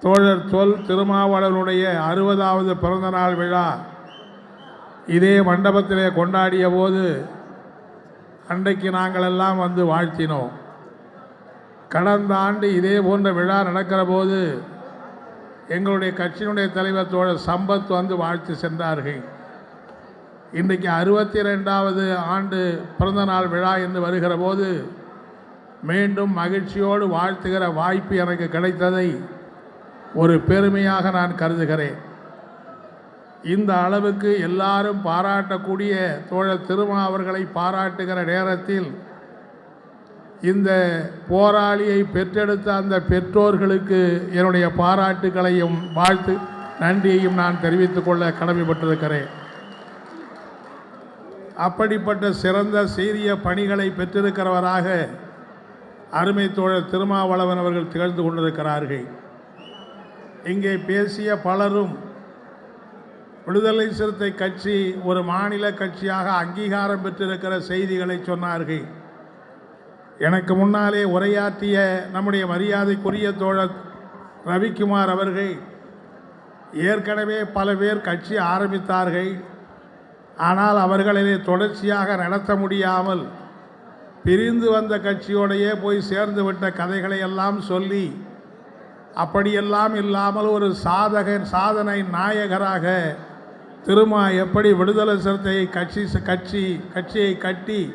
தோழர் சொல் திருமாவளவனுடைய அறுபதாவது பிறந்தநாள் விழா. இதே மண்டபத்திலே கொண்டாடிய போது அன்றைக்கு நாங்கள் எல்லாம் வந்து வாழ்த்தினோம். கடந்த ஆண்டு இதே போன்ற விழா நடக்கிற போது எங்களுடைய கட்சியினுடைய தலைவர் தோழர் சம்பத் வந்து வாழ்த்து சென்றார்கள். இன்றைக்கு அறுபத்தி ரெண்டாவது ஆண்டு பிறந்தநாள் விழா என்று வருகிற போது மீண்டும் மகிழ்ச்சியோடு வாழ்த்துகிற வாய்ப்பு எனக்கு கிடைத்ததை ஒரு பெருமையாக நான் கருதுகிறேன். இந்த அளவுக்கு எல்லாரும் பாராட்டக்கூடிய தோழர் திருமா அவர்களை பாராட்டுகிற நேரத்தில் இந்த போராளியை பெற்றெடுத்த அந்த பெற்றோர்களுக்கு என்னுடைய பாராட்டுகளையும் வாழ்த்து நன்றியையும் நான் தெரிவித்துக் கொள்ள கடமைப்பட்டிருக்கிறேன். அப்படிப்பட்ட சிறந்த சீரிய பணிகளை பெற்றிருக்கிறவராக அருமை தோழர் திருமாவளவன் அவர்கள் திகழ்ந்து கொண்டிருக்கிறார்கள். இங்கே பேசிய பலரும் விடுதலை சிறுத்தை கட்சி ஒரு மாநில கட்சியாக அங்கீகாரம் பெற்றிருக்கிற செய்திகளை சொன்னார்கள். எனக்கு முன்னாலே உரையாற்றிய நம்முடைய மரியாதைக்குரிய தோழர் ரவிக்குமார் அவர்கள் ஏற்கனவே பல பேர் கட்சி ஆரம்பித்தார்கள். ஆனால் அவர்களிலே தொடர்ச்சியாக நடத்த முடியாமல் பிரிந்து வந்த கட்சியோடையே போய் சேர்ந்து விட்ட கதைகளை எல்லாம் சொல்லி அப்படியெல்லாம் இல்லாமல் ஒரு சாதகன் சாதனை நாயகராக திருமா எப்படி விடுதலை சிறுத்தையை கட்சி கட்சி கட்சியை கட்டி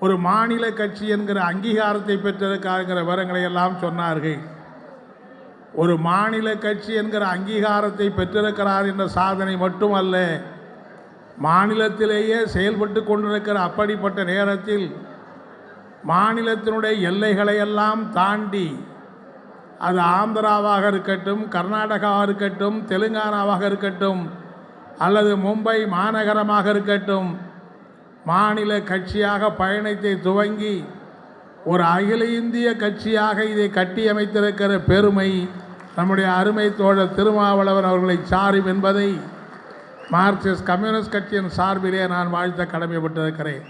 ஒரு மாநில கட்சி என்கிற அங்கீகாரத்தை பெற்றிருக்காருங்கிற விவரங்களை எல்லாம் சொன்னார்கள். ஒரு மாநில கட்சி என்கிற அங்கீகாரத்தை பெற்றிருக்கிறார் என்ற சாதனை மட்டுமல்ல மாநிலத்திலேயே செயல்பட்டு கொண்டிருக்கிற அப்படிப்பட்ட நேரத்தில் மாநிலத்தினுடைய எல்லைகளை எல்லாம் தாண்டி அது ஆந்திராவாக இருக்கட்டும் கர்நாடகாவாக இருக்கட்டும் தெலுங்கானாவாக இருக்கட்டும் அல்லது மும்பை மாநகரமாக இருக்கட்டும் மாநில கட்சியாக பயணத்தை துவங்கி ஒரு அகில இந்திய கட்சியாக இதை கட்டியமைத்திருக்கிற பெருமை நம்முடைய அருமை தோழர் திருமாவளவன் அவர்களை சாரும் என்பதை மார்க்சிஸ்ட் கம்யூனிஸ்ட் கட்சியின் சார்பிலே நான் வாழ்த்த கடமைப்பட்டிருக்கிறேன்.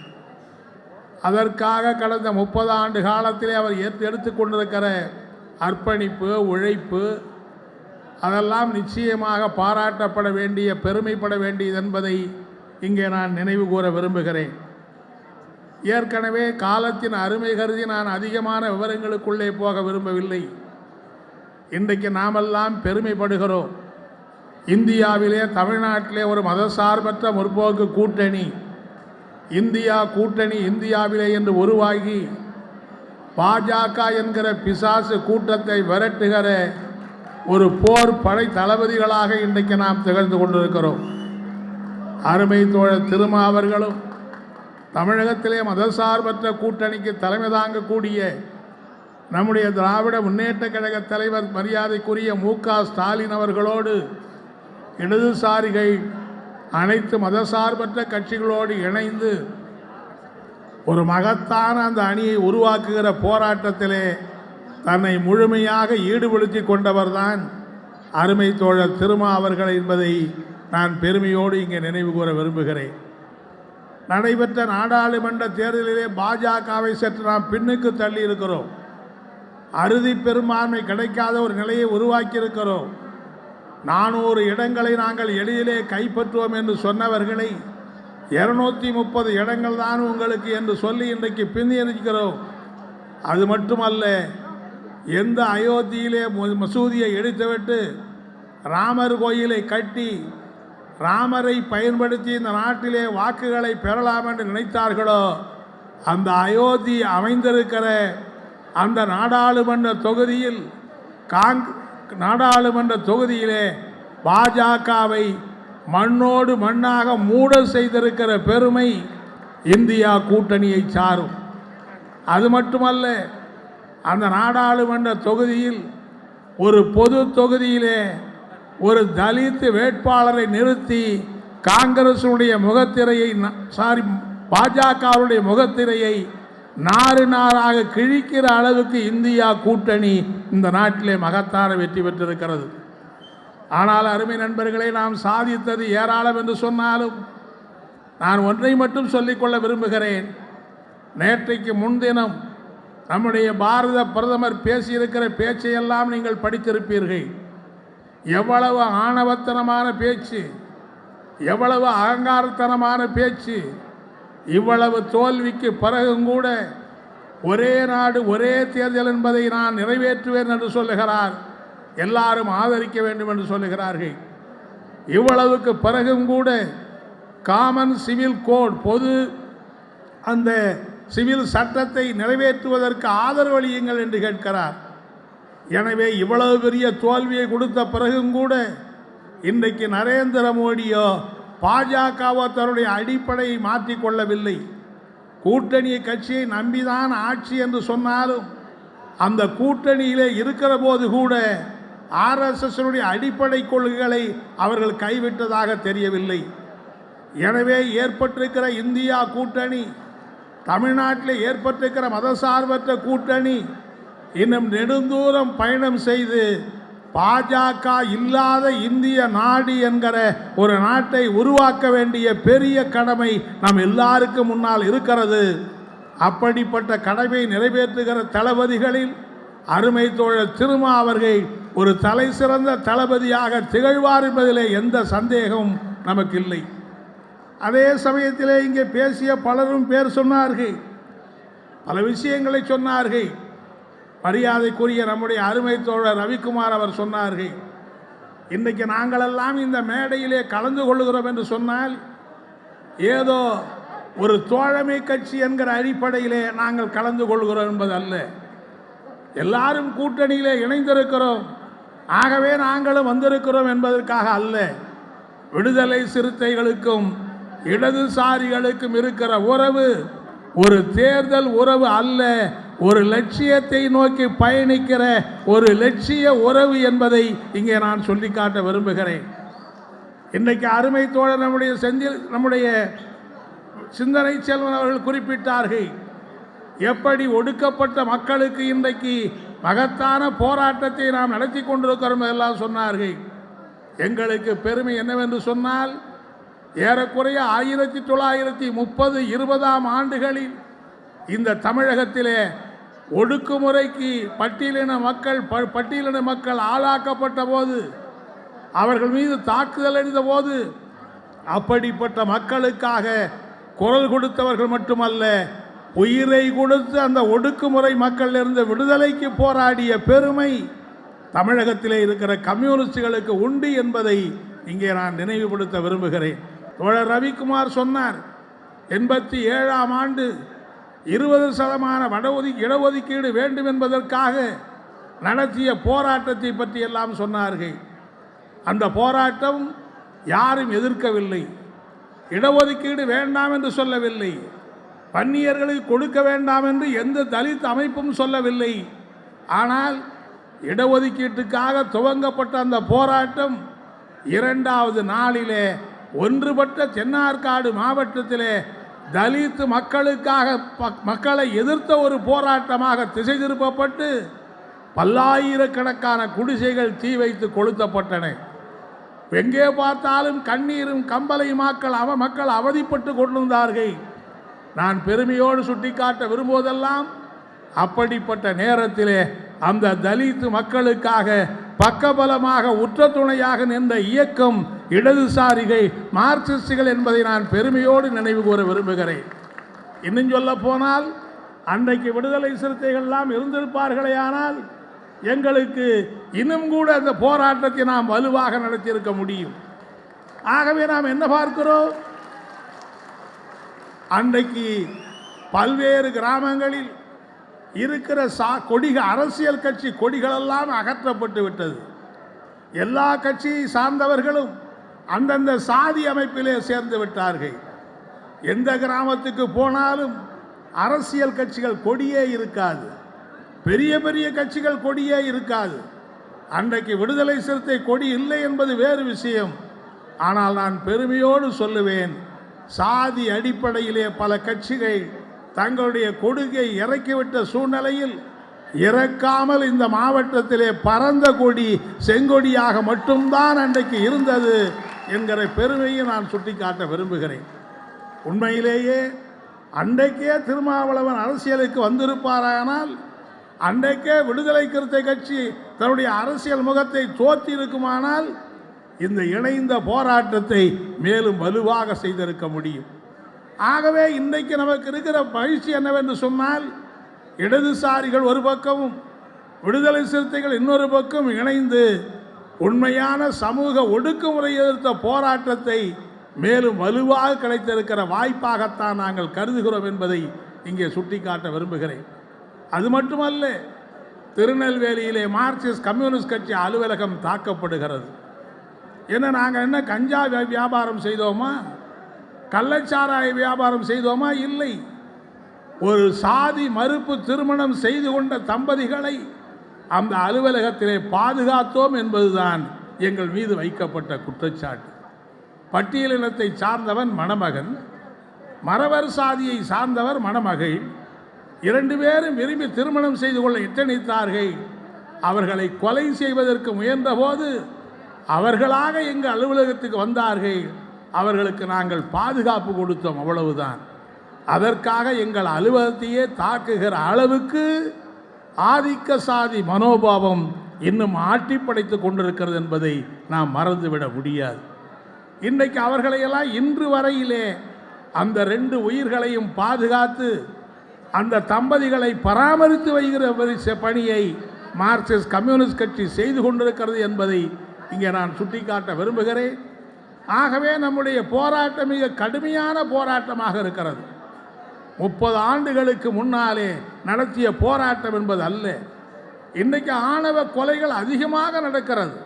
அதற்காக கடந்த முப்பது ஆண்டு காலத்திலே அவர் ஏற்று எடுத்துக்கொண்டிருக்கிற அர்ப்பணிப்பு உழைப்பு அதெல்லாம் நிச்சயமாக பாராட்டப்பட வேண்டிய பெருமைப்பட வேண்டியது என்பதை இங்கே நான் நினைவு கூற விரும்புகிறேன். ஏற்கனவே காலத்தின் அருமை கருதி நான் அதிகமான விவரங்களுக்குள்ளே போக விரும்பவில்லை. இன்றைக்கு நாமெல்லாம் பெருமைப்படுகிறோம். இந்தியாவிலே தமிழ்நாட்டிலே ஒரு மதசார்பற்ற முற்போக்கு கூட்டணி. இந்தியா கூட்டணி இந்தியாவிலே என்று உருவாகி பாஜக என்கிற பிசாசு கூட்டத்தை விரட்டுகிற ஒரு போர் படை தளபதிகளாக இன்றைக்கு நாம் திகழ்ந்து கொண்டிருக்கிறோம். அருமை தோழர் திருமா அவர்களும் தமிழகத்திலே மதசார்பற்ற கூட்டணிக்கு தலைமை தாங்கக்கூடிய நம்முடைய திராவிட முன்னேற்ற கழக தலைவர் மரியாதைக்குரிய மு க ஸ்டாலின் அவர்களோடு இடதுசாரிகள் அனைத்து மதசார்பற்ற கட்சிகளோடு இணைந்து ஒரு மகத்தான அந்த அணியை உருவாக்குகிற போராட்டத்திலே தன்னை முழுமையாக ஈடுபடுத்தி கொண்டவர்தான் அருமை தோழர் திருமா அவர்கள் என்பதை நான் பெருமையோடு இங்கே நினைவு கூற விரும்புகிறேன். நடைபெற்ற நாடாளுமன்ற தேர்தலிலே பாஜகவை சற்று நாம் பின்னுக்கு தள்ளி இருக்கிறோம் அறுதி பெரும்பான்மை கிடைக்காத ஒரு நிலையை உருவாக்கியிருக்கிறோம். நானூறு இடங்களை நாங்கள் எளிதிலே கைப்பற்றுவோம் என்று சொன்னவர்களை இருநூத்தி முப்பது இடங்கள் தான் உங்களுக்கு என்று சொல்லி இன்றைக்கு பிந்தி அது மட்டுமல்ல எந்த அயோத்தியிலே மசூதியை இடித்துவிட்டு ராமர் கோயிலை கட்டி ராமரை பயன்படுத்தி இந்த நாட்டிலே வாக்குகளை பெறலாம் என்று நினைத்தார்களோ அந்த அயோத்தி அமைந்திருக்கிற அந்த நாடாளுமன்ற தொகுதியில் காங் நாடாளுமன்ற தொகுதியிலே பாஜகவை மண்ணோடு மண்ணாக மூட செய்திருக்கிற பெருமை இந்தியா கூட்டணியை சாரும். அது மட்டுமல்ல அந்த நாடாளுமன்ற தொகுதியில் ஒரு பொது தொகுதியிலே ஒரு தலித்து வேட்பாளரை நிறுத்தி காங்கிரசுடைய முகத்திரையை சாரி பாஜகவுடைய முகத்திரையை நாறு நாராக கிழிக்கிற அளவுக்கு இந்தியா கூட்டணி இந்த நாட்டிலே மகத்தான வெற்றி பெற்றிருக்கிறது. ஆனால் அருமை நண்பர்களை நாம் சாதித்தது ஏராளம் என்று சொன்னாலும் நான் ஒன்றை மட்டும் சொல்லிக்கொள்ள விரும்புகிறேன். நேற்றைக்கு முன்தினம் நம்முடைய பாரத பிரதமர் பேசியிருக்கிற பேச்சையெல்லாம் நீங்கள் படித்திருப்பீர்கள். எவ்வளவு ஆணவத்தனமான பேச்சு எவ்வளவு அகங்காரத்தனமான பேச்சு இவ்வளவு தோல்விக்கு பிறகும் கூட ஒரே நாடு ஒரே தேர்தல் என்பதை நான் நிறைவேற்றுவேன் என்று சொல்லுகிறார். எல்லாரும் ஆதரிக்க வேண்டும் என்று சொல்லுகிறார்கள். இவ்வளவுக்கு பிறகும் கூட காமன் சிவில் கோட் பொது அந்த சிவில் சட்டத்தை நிறைவேற்றுவதற்கு ஆதரவளியுங்கள் என்று கேட்கிறார். எனவே இவ்வளவு பெரிய தோல்வியை கொடுத்த பிறகும் கூட இன்றைக்கு நரேந்திர மோடியோ பாஜகவோ தன்னுடைய அடிப்படையை மாற்றிக்கொள்ளவில்லை கூட்டணி கட்சியை நம்பிதான் ஆட்சி என்று சொன்னாலும் அந்த கூட்டணியிலே இருக்கிற போது கூட ஆர்எஸ்எஸ்னுடைய அடிப்படை கொள்கைகளை அவர்கள் கைவிட்டதாக தெரியவில்லை. எனவே ஏற்பட்டிருக்கிற இந்தியா கூட்டணி தமிழ்நாட்டில் ஏற்பட்டிருக்கிற மதசார்பற்ற கூட்டணி இன்னும் நெடுந்தூரம் பயணம் செய்து பாஜக இல்லாத இந்திய நாடு என்கிற ஒரு நாட்டை உருவாக்க வேண்டிய பெரிய கடமை நம் எல்லாருக்கும் முன்னால் இருக்கிறது. அப்படிப்பட்ட கடமையை நிறைவேற்றுகிற தளபதிகளில் அருமை தோழர் திருமா அவர்கள் ஒரு தலை சிறந்த தளபதியாக திகழ்வார் என்பதிலே எந்த சந்தேகமும் நமக்கு இல்லை அதே சமயத்திலே இங்கே பேசிய பலரும் பேர் சொன்னார்கள். பல விஷயங்களை சொன்னார்கள். மரியாதைக்குரிய நம்முடைய அருமை தோழர் ரவிக்குமார் அவர் சொன்னார்கள். இன்றைக்கு நாங்களெல்லாம் இந்த மேடையிலே கலந்து கொள்கிறோம் என்று சொன்னால் ஏதோ ஒரு தோழமை கட்சி என்கிற அடிப்படையிலே நாங்கள் கலந்து கொள்கிறோம் என்பது அல்ல எல்லாரும் கூட்டணியிலே இணைந்திருக்கிறோம். ஆகவே நாங்களும் வந்திருக்கிறோம் என்பதற்காக அல்ல விடுதலை சிறுத்தைகளுக்கும் இடதுசாரிகளுக்கும் இருக்கிற உறவு ஒரு தேர்தல் உறவு அல்ல ஒரு லட்சியத்தை நோக்கி பயணிக்கிற ஒரு லட்சிய உறவு என்பதை இங்கே நான் சொல்லிக்காட்ட விரும்புகிறேன். இன்றைக்கு அருமை தோழர் நம்முடைய செந்தில் நம்முடைய சிந்தனை செல்வன் அவர்கள் குறிப்பிட்டார்கள் எப்படி ஒடுக்கப்பட்ட மக்களுக்கு இன்றைக்கு மகத்தான போராட்டத்தை நாம் நடத்தி கொண்டிருக்கிறோம் எல்லாம் சொன்னார்கள். எங்களுக்கு பெருமை என்னவென்று சொன்னால் ஏறக்குறைய ஆயிரத்தி தொள்ளாயிரத்தி முப்பது இருபதாம் ஆண்டுகளில் இந்த தமிழகத்திலே ஒடுக்குமுறைக்கு பட்டியலின மக்கள் ப- பட்டியலின மக்கள் ஆளாக்கப்பட்ட போது அவர்கள் மீது தாக்குதல் அடைந்த போது அப்படிப்பட்ட மக்களுக்காக குரல் கொடுத்தவர்கள் மட்டுமல்ல உயிரை கொடுத்து அந்த ஒடுக்குமுறை மக்களிலிருந்து விடுதலைக்கு போராடிய பெருமை தமிழகத்திலே இருக்கிற கம்யூனிஸ்டுகளுக்கு உண்டு என்பதை இங்கே நான் நினைவுபடுத்த விரும்புகிறேன். தோழர் ரவிக்குமார் சொன்னார் எண்பத்தி ஏழாம் ஆண்டு இருபது சதமான வடஒதி இடஒதுக்கீடு வேண்டும் என்பதற்காக நடத்திய போராட்டத்தை பற்றி எல்லாம் சொன்னார்கள். அந்த போராட்டம் யாரும் எதிர்க்கவில்லை. இடஒதுக்கீடு வேண்டாம் என்று சொல்லவில்லை. வன்னியர்களுக்கு கொடுக்க வேண்டாம் என்று எந்த தலித் அமைப்பும் சொல்லவில்லை. ஆனால் இடஒதுக்கீட்டுக்காக துவங்கப்பட்ட அந்த போராட்டம் இரண்டாவது நாளிலே ஒன்றுபட்ட தென்னார்காடு மாவட்டத்திலே தலித் மக்களுக்காக மக்களை எதிர்த்த ஒரு போராட்டமாக திசை திருப்பப்பட்டு பல்லாயிரக்கணக்கான குடிசைகள் தீ வைத்து கொளுத்தப்பட்டன. எங்கே பார்த்தாலும் கண்ணீரும் கம்பளையுமாக்கள் அவ மக்கள் அவதிப்பட்டு கொண்டிருந்தார்கள். நான் பெருமையோடு சுட்டிக்காட்ட விரும்புவதெல்லாம் அப்படிப்பட்ட நேரத்திலே அந்த தலித்து மக்களுக்காக பக்கபலமாக உற்ற துணையாக நின்ற இயக்கம் இடதுசாரிகள் மார்க்சிஸ்டுகள் என்பதை நான் பெருமையோடு நினைவு கூற விரும்புகிறேன். இன்னும் சொல்ல போனால் அன்றைக்கு விடுதலை சிறுத்தைகள்லாம் இருந்திருப்பார்களே ஆனால் எங்களுக்கு இன்னும் கூட அந்த போராட்டத்தை நாம் வலுவாக நடத்தியிருக்க முடியும். ஆகவே நாம் என்ன பார்க்கிறோம்? அன்றைக்கு பல்வேறு கிராமங்களில் இருக்கிற சா கொடிகள் அரசியல் கட்சி கொடிகளெல்லாம் அகற்றப்பட்டு விட்டது. எல்லா கட்சியை சார்ந்தவர்களும் அந்தந்த சாதி அமைப்பிலே சேர்ந்து விட்டார்கள். எந்த கிராமத்துக்கு போனாலும் அரசியல் கட்சிகள் கொடியே இருக்காது. பெரிய பெரிய கட்சிகள் கொடியே இருக்காது. அன்றைக்கு விடுதலை சிறுத்தை கொடி இல்லை என்பது வேறு விஷயம். ஆனால் நான் பெருமையோடு சொல்லுவேன் சாதி அடிப்படையிலே பல கட்சிகள் தங்களுடைய கொடுகை இறக்கிவிட்ட சூழ்நிலையில் இறக்காமல் இந்த மாவட்டத்திலே பரந்த கொடி செங்கொடியாக மட்டும்தான் அன்றைக்கு இருந்தது என்கிற பெருமையை நான் சுட்டிக்காட்ட விரும்புகிறேன். உண்மையிலேயே அன்றைக்கே திருமாவளவன் அரசியலுக்கு வந்திருப்பாரானால் அன்றைக்கே விடுதலை கிருத்தை கட்சி தன்னுடைய அரசியல் முகத்தை தோற்றி இருக்குமானால் இந்த இணைந்த போராட்டத்தை மேலும் வலுவாக செய்திருக்க முடியும். ஆகவே இன்றைக்கு நமக்கு இருக்கிற மகிழ்ச்சி என்னவென்று சொன்னால் இடதுசாரிகள் ஒரு பக்கமும் விடுதலை சிறுத்தைகள் இன்னொரு பக்கம் இணைந்து உண்மையான சமூக ஒடுக்குமுறை எதிர்த்த போராட்டத்தை மேலும் வலுவாக கிடைத்திருக்கிற வாய்ப்பாகத்தான் நாங்கள் கருதுகிறோம் என்பதை இங்கே சுட்டிக்காட்ட விரும்புகிறேன். அது மட்டுமல்ல திருநெல்வேலியிலே மார்க்சிஸ்ட் கம்யூனிஸ்ட் கட்சி அலுவலகம் தாக்கப்படுகிறது. என்ன நாங்கள் என்ன கஞ்சா வியாபாரம் செய்தோமா? கள்ளச்சாராய வியாபாரம் செய்தோமா? இல்லை. ஒரு சாதி மறுப்பு திருமணம் செய்து கொண்ட தம்பதிகளை அந்த அலுவலகத்திலே பாதுகாத்தோம் என்பதுதான் எங்கள் மீது வைக்கப்பட்ட குற்றச்சாட்டு. பட்டியலினத்தை சார்ந்தவன் மணமகன் மறவர் சாதியை சார்ந்தவர் மணமகள் இரண்டு பேரும் விரும்பி திருமணம் செய்து கொள்ள எத்தனித்தார்கள் அவர்களை கொலை செய்வதற்கு முயன்றபோது அவர்களாக எங்கள் அலுவலகத்துக்கு வந்தார்கள் அவர்களுக்கு நாங்கள் பாதுகாப்பு கொடுத்தோம் அவ்வளவுதான். அதற்காக எங்கள் அலுவலகத்தையே தாக்குகிற அளவுக்கு ஆதிக்க சாதி மனோபாவம் இன்னும் ஆட்டி படைத்து கொண்டிருக்கிறது என்பதை நாம் மறந்துவிட முடியாது. இன்றைக்கு அவர்களையெல்லாம் இன்று வரையிலே அந்த ரெண்டு உயிர்களையும் பாதுகாத்து அந்த தம்பதிகளை பராமரித்து வைக்கிற பணியை மார்க்சிஸ்ட் கம்யூனிஸ்ட் கட்சி செய்து கொண்டிருக்கிறது என்பதை இங்கே நான் சுட்டிக்காட்ட விரும்புகிறேன். ஆகவே நம்முடைய போராட்டம் மிக கடுமையான போராட்டமாக இருக்கிறது. முப்பது ஆண்டுகளுக்கு முன்னாலே நடத்திய போராட்டம் என்பது அல்ல. இன்றைக்கு ஆணவ கொலைகள் அதிகமாக நடக்கிறது.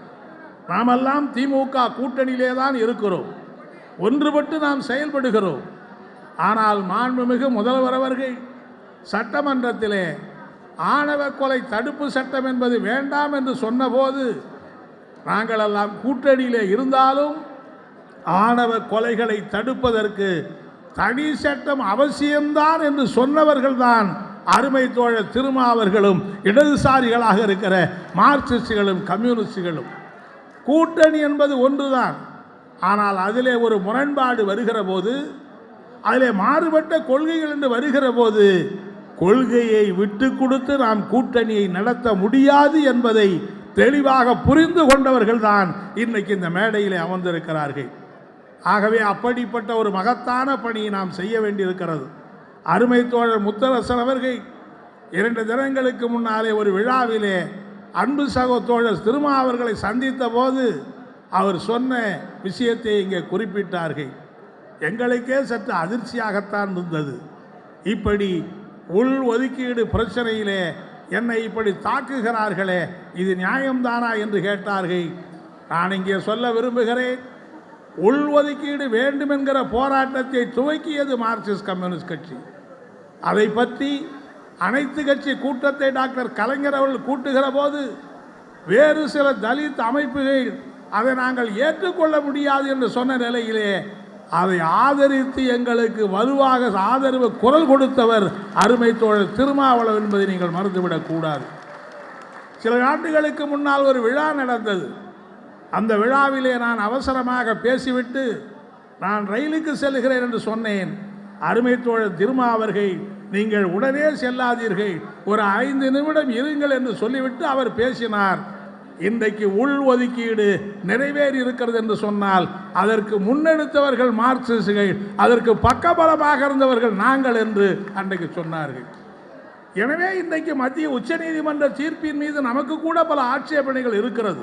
நாமெல்லாம் திமுக கூட்டணியிலே தான் இருக்கிறோம். ஒன்றுபட்டு நாம் செயல்படுகிறோம். ஆனால் மாண்புமிகு முதல்வர் அவர்கள் சட்டமன்றத்திலே ஆணவ கொலை தடுப்பு சட்டம் என்பது வேண்டாம் என்று சொன்னபோது நாங்களெல்லாம் கூட்டணியிலே இருந்தாலும் ஆணவ கொலைகளை தடுப்பதற்கு தனி சட்டம் அவசியம்தான் என்று சொன்னவர்கள்தான் அருமை தோழர் திருமாவர்களும் இடதுசாரிகளாக இருக்கிற மார்க்சிஸ்டுகளும் கம்யூனிஸ்டுகளும். கூட்டணி என்பது ஒன்றுதான். ஆனால் அதிலே ஒரு முரண்பாடு வருகிற போது அதிலே மாறுபட்ட கொள்கைகள் என்று வருகிற போது கொள்கையை விட்டு கொடுத்து நாம் கூட்டணியை நடத்த முடியாது என்பதை தெளிவாக புரிந்து கொண்டவர்கள் தான் இன்னைக்கு இந்த மேடையிலே அமர்ந்திருக்கிறார்கள். ஆகவே அப்படிப்பட்ட ஒரு மகத்தான பணியை நாம் செய்ய வேண்டியிருக்கிறது. அருமை தோழர் முத்தரசன் அவர்கள் இரண்டு தினங்களுக்கு முன்னாலே ஒரு விழாவிலே அன்பு சகோ தோழர் திருமா அவர்களை சந்தித்த போது அவர் சொன்ன விஷயத்தை இங்கே குறிப்பிட்டார்கள். எங்களுக்கே சற்று அதிர்ச்சியாகத்தான் இருந்தது. இப்படி உள் ஒதுக்கீடு பிரச்சனையிலே என்னை இப்படி தாக்குகிறார்களே இது நியாயம்தானா என்று கேட்டார்கள். நான் இங்கே சொல்ல விரும்புகிறேன் உள் ஒதுக்கீடு வேண்டும் என்கிற போராட்டத்தை துவக்கியது மார்க்சிஸ்ட் கம்யூனிஸ்ட் கட்சி. அதை பற்றி அனைத்து கட்சி கூட்டத்தை டாக்டர் கலைஞர் அவர்கள் கூட்டுகிற போது வேறு சில தலித் அமைப்புகள் அதை நாங்கள் ஏற்றுக்கொள்ள முடியாது என்று சொன்ன நிலையிலே அதை ஆதரித்து எங்களுக்கு வலுவாக ஆதரவு குரல் கொடுத்தவர் அருமை தோழர் திருமாவளவன் என்பதை நீங்கள் மறந்துவிடக் கூடாது. சில ஆண்டுகளுக்கு முன்னால் ஒரு விழா நடந்தது. அந்த விழாவிலே நான் அவசரமாக பேசிவிட்டு நான் ரயிலுக்கு செல்கிறேன் என்று சொன்னேன். அருமை தோழர் திருமாவர்கள் நீங்கள் உடனே செல்லாதீர்கள். ஒரு ஐந்து நிமிடம் இருங்கள் என்று சொல்லிவிட்டு அவர் பேசினார். இன்றைக்கு உள் ஒதுக்கீடு நிறைவேறி இருக்கிறது என்று சொன்னால் அதற்கு முன்னெடுத்தவர்கள் மார்க்சிஸ்டுகள் அதற்கு பக்கபலமாக இருந்தவர்கள் நாங்கள் என்று அன்றைக்கு சொன்னார்கள். எனவே இன்றைக்கு மத்திய உச்சநீதிமன்ற தீர்ப்பின் மீது நமக்கு கூட பல ஆட்சேபனைகள் இருக்கிறது.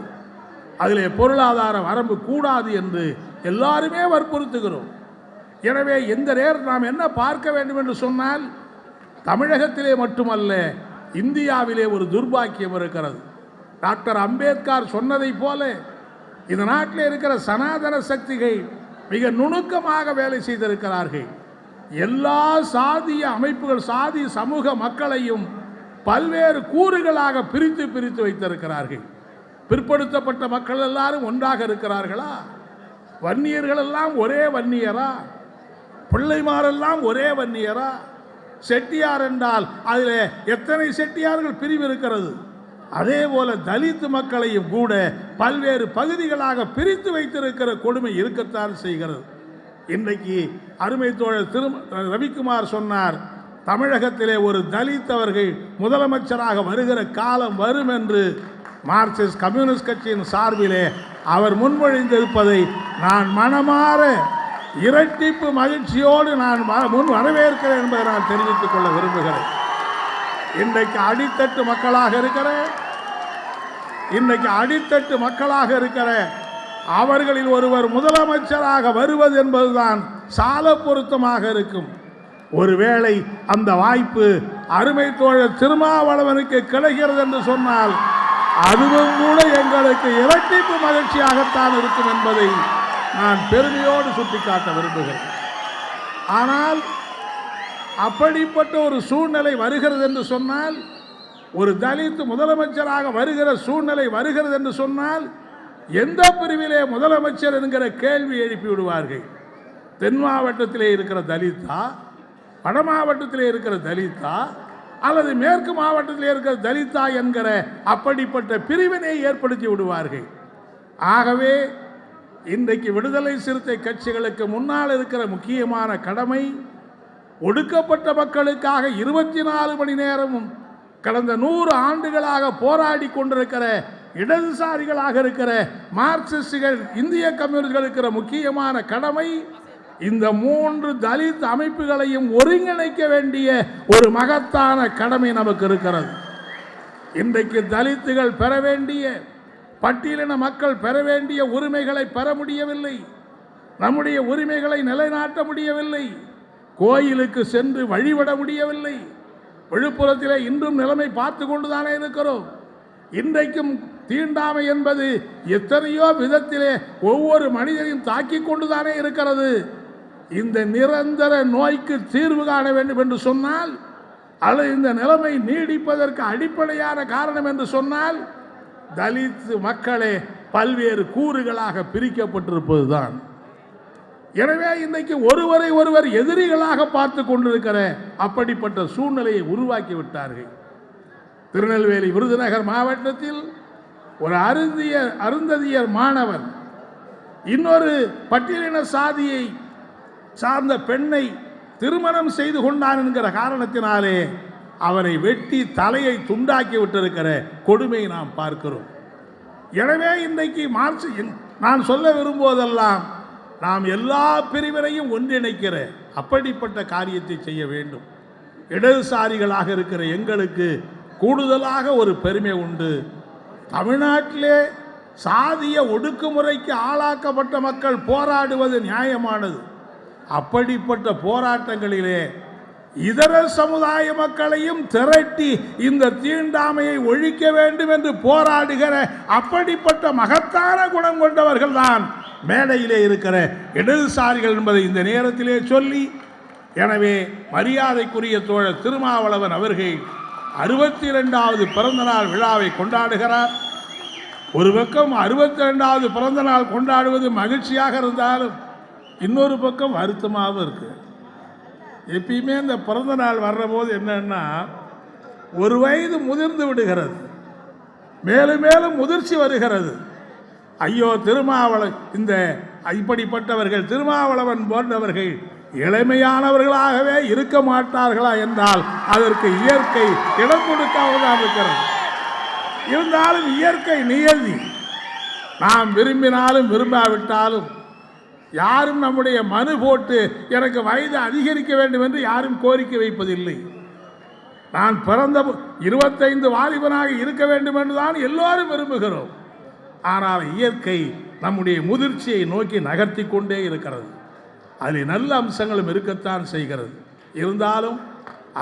அதிலே பொருளாதார வரம்பு கூடாது என்று எல்லாருமே வற்புறுத்துகிறோம். எனவே இந்த நேர் நாம் என்ன பார்க்க வேண்டும் என்று சொன்னால் தமிழகத்திலே மட்டுமல்ல இந்தியாவிலே ஒரு துர்பாக்கியம் இருக்கிறது. டாக்டர் அம்பேத்கர் சொன்னதைப் போல இந்த நாட்டில் இருக்கிற சனாதன சக்திகள் மிக நுணுக்கமாக வேலை செய்திருக்கிறார்கள். எல்லா சாதிய அமைப்புகள் சாதி சமூக மக்களையும் பல்வேறு கூறுகளாக பிரித்து பிரித்து வைத்திருக்கிறார்கள். பிற்படுத்தப்பட்ட மக்கள் எல்லாரும் ஒன்றாக இருக்கிறார்களா? வன்னியர்கள் எல்லாம் ஒரே வன்னியரா? பிள்ளைமாரெல்லாம் ஒரே வன்னியரா? செட்டியார் என்றால் அதில் எத்தனை செட்டியார்கள் பிரிவு இருக்கிறது? அதே போல தலித்து மக்களையும் கூட பல்வேறு பகுதிகளாக பிரித்து வைத்திருக்கிற கொடுமை இருக்கத்தான் செய்கிறது. இன்றைக்கு அருமை தோழர் திரு ரவிக்குமார் சொன்னார் தமிழகத்திலே ஒரு தலித் அவர்கள் முதலமைச்சராக வருகிற காலம் வரும் என்று மார்க்சிஸ்ட் கம்யூனிஸ்ட் கட்சியின் சார்பிலே அவர் முன்மொழிந்திருப்பதை நான் மனமாற இரட்டிப்பு மகிழ்ச்சியோடு நான் வ- முன் வரவேற்கிறேன் என்பதை நான் தெரிவித்துக் கொள்ள விரும்புகிறேன். இன்றைக்கு அடித்தட்டு மக்களாக இருக்கிற இன்றைக்கு அடித்தட்டு மக்களாக இருக்கிற அவர்களில் ஒருவர் முதலமைச்சராக வருவது என்பதுதான் சால பொருத்தமாக இருக்கும். ஒருவேளை அந்த வாய்ப்பு அருமை தோழர் திருமாவளவனுக்கு கிடைக்கிறது என்று சொன்னால் அதுவும் கூட எங்களுக்கு இரட்டிப்பு மகிழ்ச்சியாகத்தான் இருக்கும் என்பதை நான் பெருமையோடு சுட்டிக்காட்ட விரும்புகிறேன். ஆனால் அப்படிப்பட்ட ஒரு சூழ்நிலை வருகிறது என்று சொன்னால் ஒரு தலித் முதலமைச்சராக வருகிற சூழ்நிலை வருகிறது என்று சொன்னால் எந்த பிரிவிலே முதலமைச்சர் என்கிற கேள்வி எழுப்பி விடுவார்கள்? தென் மாவட்டத்திலே இருக்கிற தலித்தா? வட மாவட்டத்திலே இருக்கிற தலித்தா? அல்லது மேற்கு மாவட்டத்தில் இருக்கிற தலித்தா என்கிற அப்படிப்பட்ட பிரிவினை ஏற்படுத்தி விடுவார்கள்? ஆகவே இன்றைக்கு விடுதலை சிறுத்தை கட்சிகளுக்கு முன்னால் இருக்கிற முக்கியமான கடமை ஒடுக்கப்பட்ட மக்களுக்காக இருபத்தி நாலு மணி நேரமும் கடந்த நூறு ஆண்டுகளாக போராடி கொண்டிருக்கிற இடதுசாரிகளாக இருக்கிற மார்க்சிஸ்டுகள் இந்திய கம்யூனிஸ்டுகள் இருக்கிற முக்கியமான கடமை இந்த மூன்று தலித் அமைப்புகளையும் ஒருங்கிணைக்க வேண்டிய ஒரு மகத்தான கடமை நமக்கு இருக்கிறது. இன்றைக்கு தலித்துகள் பெற வேண்டிய பட்டியலின மக்கள் பெற வேண்டிய உரிமைகளை பெற முடியவில்லை. நம்முடைய உரிமைகளை நிலைநாட்ட முடியவில்லை. கோயிலுக்கு சென்று வழிபட முடியவில்லை. விழுப்புரத்திலே இன்றும் நிலைமை பார்த்து கொண்டுதானே இருக்கிறோம். இன்றைக்கும் தீண்டாமை என்பது எத்தனையோ விதத்திலே ஒவ்வொரு மனிதனையும் தாக்கிக் கொண்டுதானே இருக்கிறது. இந்த நிரந்தர நோய்க்கு தீர்வு காண வேண்டும் என்று சொன்னால் அல்லது இந்த நிலைமை நீடிப்பதற்கு அடிப்படையான காரணம் என்று சொன்னால் தலித் மக்களே பல்வேறு கூறுகளாக பிரிக்கப்பட்டிருப்பதுதான். எனவே இன்றைக்கு ஒருவரை ஒருவர் எதிரிகளாக பார்த்து கொண்டிருக்கிற அப்படிப்பட்ட சூழ்நிலையை உருவாக்கி விட்டார்கள். திருநெல்வேலி விருதுநகர் மாவட்டத்தில் ஒரு அருந்திய அருந்ததியர் மாணவர் இன்னொரு பட்டியலின சாதியை சார்ந்த பெண்ணை திருமணம் செய்து கொண்டான் என்கிற காரணத்தினாலே அவரை வெட்டி தலையை துண்டாக்கி விட்டிருக்கிற கொடுமையை நாம் பார்க்கிறோம். எனவே இன்றைக்கு மார்ச் நான் சொல்ல விரும்புவதெல்லாம் நாம் எல்லா பிரிவினையும் ஒன்றிணைக்கிற அப்படிப்பட்ட காரியத்தை செய்ய வேண்டும். இடதுசாரிகளாக இருக்கிற எங்களுக்கு கூடுதலாக ஒரு பெருமை உண்டு. தமிழ்நாட்டிலே சாதிய ஒடுக்குமுறைக்கு ஆளாக்கப்பட்ட மக்கள் போராடுவது நியாயமானது. அப்படிப்பட்ட போராட்டங்களிலே இதர சமுதாய மக்களையும் திரட்டி இந்த தீண்டாமையை ஒழிக்க வேண்டும் என்று போராடுகிற அப்படிப்பட்ட மகத்தான குணம் கொண்டவர்கள் தான் மேடையிலே இருக்கிற இடதுசாரிகள் என்பதை இந்த நேரத்திலே சொல்லி எனவே மரியாதைக்குரிய தோழர் திருமாவளவன் அவர்கள் அறுபத்தி ரெண்டாவது பிறந்தநாள் விழாவை கொண்டாடுகிறார். ஒரு பக்கம் அறுபத்தி ரெண்டாவது பிறந்த நாள் கொண்டாடுவது மகிழ்ச்சியாக இருந்தாலும் இன்னொரு பக்கம் வருத்தமாகவும் இருக்கு. எப்பயுமே இந்த பிறந்த நாள் வர்ற போது என்னன்னா ஒரு வயது முதிர்ந்து விடுகிறது. மேலும் மேலும் முதிர்ச்சி வருகிறது. ஐயோ திருமாவள இந்த இப்படிப்பட்டவர்கள் திருமாவளவன் போன்றவர்கள் இளமையானவர்களாகவே இருக்க மாட்டார்களா என்றால் அதற்கு இயற்கை இடம் கொடுக்காமல் தான் இருக்கிறது. இருந்தாலும் இயற்கை நியதி. நாம் விரும்பினாலும் விரும்பாவிட்டாலும் யாரும் நம்முடைய மனு போட்டு எனக்கு வயது அதிகரிக்க வேண்டும் என்று யாரும் கோரிக்கை வைப்பதில்லை. நான் பிறந்த இருபத்தைந்து வாலிபனாக இருக்க வேண்டும் என்றுதான் எல்லோரும் விரும்புகிறோம். ஆனால் இயற்கை நம்முடைய முதிர்ச்சியை நோக்கி நகர்த்தி கொண்டே இருக்கிறது. அதில் நல்ல அம்சங்களும் இருக்கத்தான் செய்கிறது. இருந்தாலும்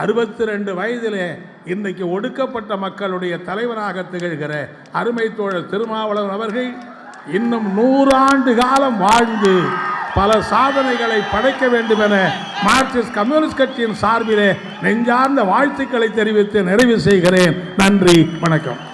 அறுபத்தி ரெண்டு வயதிலே இன்றைக்கு ஒடுக்கப்பட்ட மக்களுடைய தலைவனாக திகழ்கிற அருமை தோழர் திருமாவளவன் அவர்கள் இன்னும் நூறாண்டு காலம் வாழ்ந்து பல சாதனைகளை படைக்க வேண்டும் என மார்க்சிஸ்ட் கம்யூனிஸ்ட் கட்சியின் சார்பிலே நெஞ்சார்ந்த வாழ்த்துக்களை தெரிவித்து நிறைவு செய்கிறேன். நன்றி வணக்கம்.